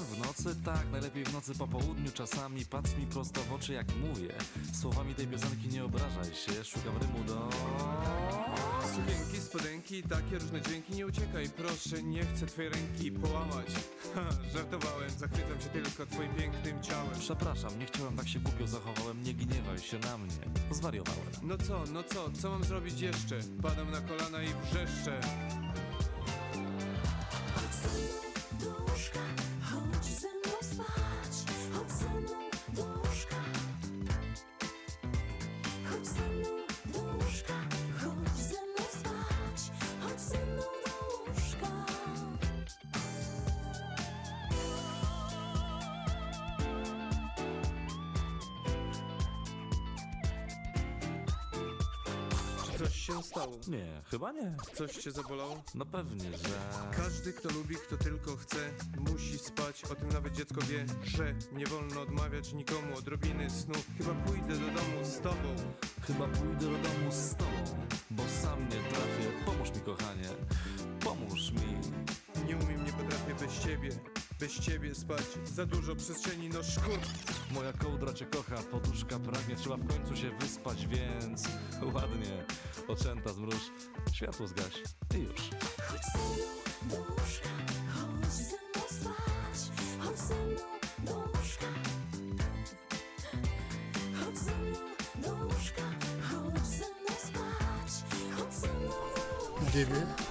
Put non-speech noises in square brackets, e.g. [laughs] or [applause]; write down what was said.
Niby tak, najlepiej w nocy po południu. Czasami Patrz mi prosto w oczy jak mówię. Słowami tej piosenki nie obrażaj się. Szukam rymu do... Sukienki, spodenki i takie różne dźwięki. Nie uciekaj, proszę, nie chcę twojej ręki połamać. Ha, żartowałem, zachwycam się tylko twoim pięknym ciałem. Przepraszam, nie chciałem, tak się głupio zachowałem. Nie gniewaj się na mnie. Zwariowałem. No co, no co, co mam zrobić jeszcze? Padam na kolana i wrzeszczę coś się stało? Nie, chyba nie Coś cię zabolało? No pewnie, że... Każdy, kto lubi, kto tylko chce, musi spać. O tym nawet dziecko wie, że nie wolno odmawiać nikomu odrobiny snu. Chyba pójdę do domu z tobą. Chyba pójdę do domu z tobą Bo sam nie trafię Pomóż mi kochanie Pomóż mi Nie umiem, nie potrafię bez ciebie. Bez ciebie spać. Za dużo przestrzeni, no szkur. Moja kołdra cię kocha, poduszka pragnie Trzeba w końcu się wyspać, więc [laughs] ładnie Oczęta zmruż, światło zgaś i już Chodź ze mną do łóżka, chodź ze mną spać, chodź ze mną do łóżka. Chodź ze mną do łóżka, chodź ze mną spać, chodź ze mną do łóżka.